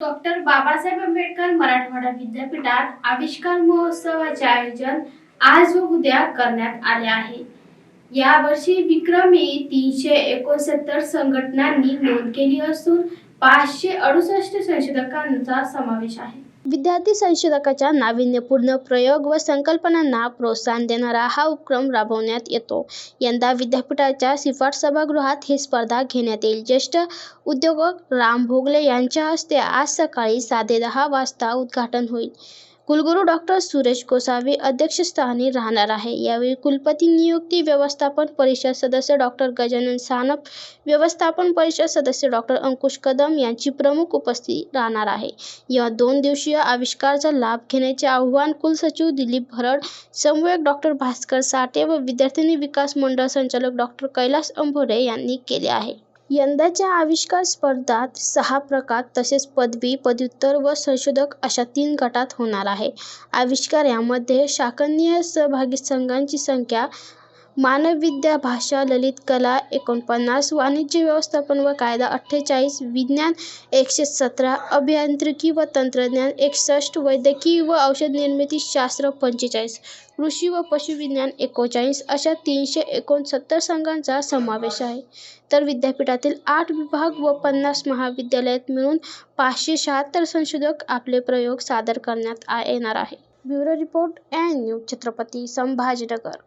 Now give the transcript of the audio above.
Doctor Babasaheb Ambedkar Marathwada विद्यापीठात आविष्कार महोत्सवाचे आयोजन आज व उद्या करण्यात आले आहे. यावर्षी विक्रमी तीनशे एकोणसत्तर संघटनांनी नोंद केली असून पाचशे अडुसष्ट संशोधकांचा समावेश आहे. विद्यार्थी संशोधकाच्या नाविन्यपूर्ण प्रयोग व संकल्पनांना प्रोत्साहन देणारा हा उपक्रम राबवण्यात येतो. यंदा विद्यापीठाच्या सिफाट सभागृहात ही स्पर्धा घेण्यात येईल. ज्येष्ठ उद्योजक राम भोगले यांच्या हस्ते आज सकाळी साडे दहा वाजता उद्घाटन होईल. कुलगुरू डॉक्टर सुरेश गोसावी अध्यक्षस्थानी राहणार आहे. यावेळी कुलपती नियुक्ती व्यवस्थापन परिषद सदस्य डॉक्टर गजानन सानप व्यवस्थापन परिषद सदस्य डॉक्टर अंकुश कदम यांची प्रमुख उपस्थिती राहणार आहे. या दोन दिवसीय आविष्कारचा लाभ घेण्याचे आवाहन कुलसचिव दिलीप भरड समन्वयक डॉक्टर भास्कर साठे व विद्यार्थिनी विकास मंडळ संचालक डॉक्टर कैलास अंभोरे यांनी केले आहे. यंदाच्या आविष्कार स्पर्धात सहा प्रकार तसेच पदवी पदव्युत्तर व संशोधक अशा तीन गटात होणार आहे. आविष्कार यामध्ये शासकीय सहभागी संघांची संख्या मानवविद्या भाषा ललित कला एकोणपन्नास वाणिज्य व्यवस्थापन व कायदा अठ्ठेचाळीस विज्ञान एकशे सतरा अभियांत्रिकी व तंत्रज्ञान एकसष्ट वैद्यकीय व औषध निर्मिती शास्त्र पंचेचाळीस कृषी व पशुविज्ञान एकोणचाळीस अशा तीनशे एकोणसत्तर संघांचा समावेश आहे. तर विद्यापीठातील आठ विभाग व पन्नास महाविद्यालयात मिळून पाचशे शहात्तर संशोधक आपले प्रयोग सादर करण्यात आ- येणार आहे. Bureau report and news Chhatrapati Sambhajinagar.